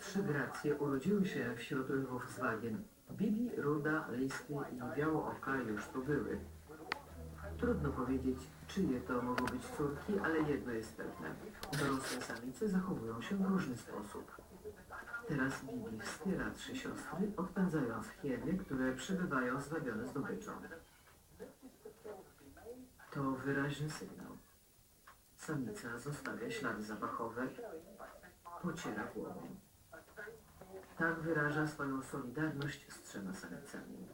Trzy gracje urodziły się wśród lwów z. Bibi, Ruda, Listy i Białooka już tu były. Trudno powiedzieć, czyje to mogą być córki, ale jedno jest pewne. Dorosłe samice zachowują się w różny sposób. Teraz Bibi wspiera trzy siostry, odpędzając hieny, które przybywają zwabione zdobyczą. To wyraźny sygnał. Samica zostawia ślady zapachowe, pociera głową. Tak wyraża swoją solidarność z trzema samicami.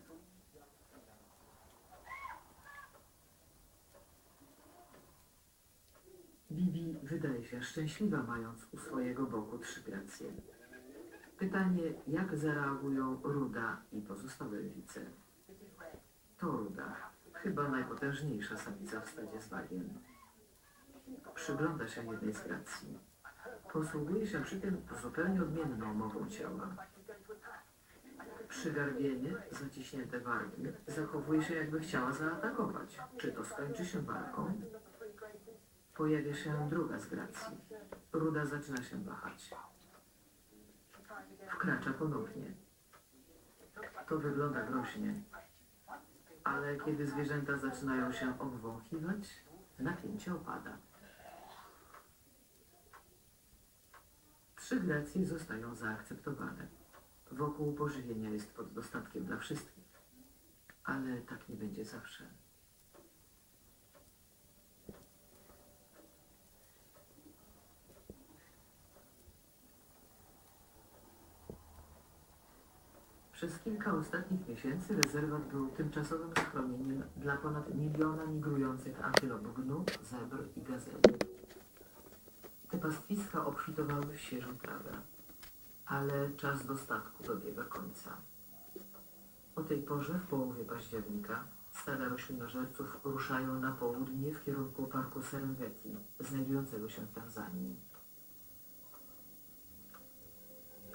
Bibi wydaje się szczęśliwa, mając u swojego boku trzy gracje. Pytanie, jak zareagują Ruda i pozostałe lwice? To Ruda, chyba najpotężniejsza samica w stadzie z bagien. Przygląda się jednej z gracji. Posługuje się przy tym zupełnie odmienną mową ciała. Przygarbienie, zaciśnięte wargi, zachowuje się jakby chciała zaatakować. Czy to skończy się walką? Pojawia się druga z gracji. Ruda zaczyna się wahać. Wkracza ponownie. To wygląda groźnie. Ale kiedy zwierzęta zaczynają się obwąchiwać, napięcie opada. Trzy gracje zostają zaakceptowane. Wokół pożywienia jest pod dostatkiem dla wszystkich. Ale tak nie będzie zawsze. Przez kilka ostatnich miesięcy rezerwat był tymczasowym schronieniem dla ponad miliona migrujących antylop gnu, zebr i gazeli. Te pastwiska obfitowały w świeżą trawę, ale czas dostatku dobiega końca. O tej porze, w połowie października, stada roślinożerców ruszają na południe w kierunku parku Serengeti, znajdującego się w Tanzanii.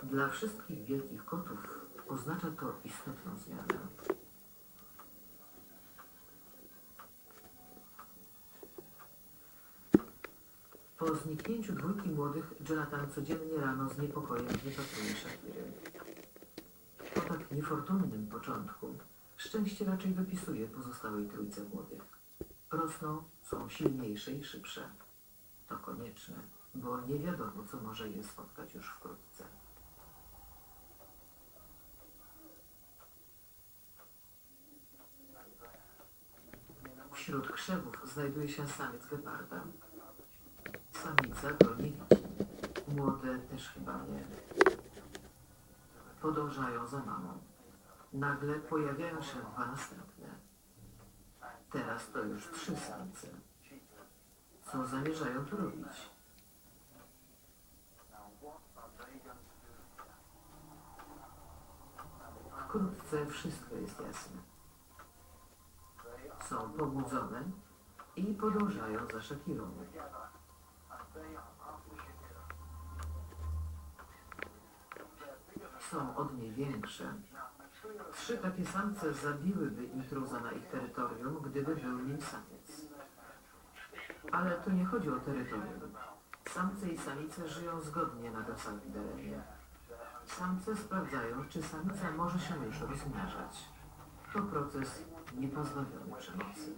Dla wszystkich wielkich kotów oznacza to istotną zmianę. Po zniknięciu dwójki młodych, Jonathan codziennie rano z niepokojem wypatruje Shakiry. Po tak niefortunnym początku szczęście raczej wypisuje pozostałej trójce młodych. Rosną, są silniejsze i szybsze. To konieczne, bo nie wiadomo, co może je spotkać już wkrótce. Wśród krzewów znajduje się samiec geparda. Samica nie widzi. Młode też chyba nie. Podążają za mamą. Nagle pojawiają się dwa następne. Teraz to już trzy samice. Co zamierzają tu robić? Wkrótce wszystko jest jasne. Są pobudzone i podążają za Shakirą. Są od niej większe. Trzy takie samce zabiłyby intruza na ich terytorium, gdyby był nim samiec. Ale tu nie chodzi o terytorium. Samce i samice żyją zgodnie na dosadzie terenie. Samce sprawdzają, czy samica może się już rozmnażać. To proces niepozbawiony przemocy.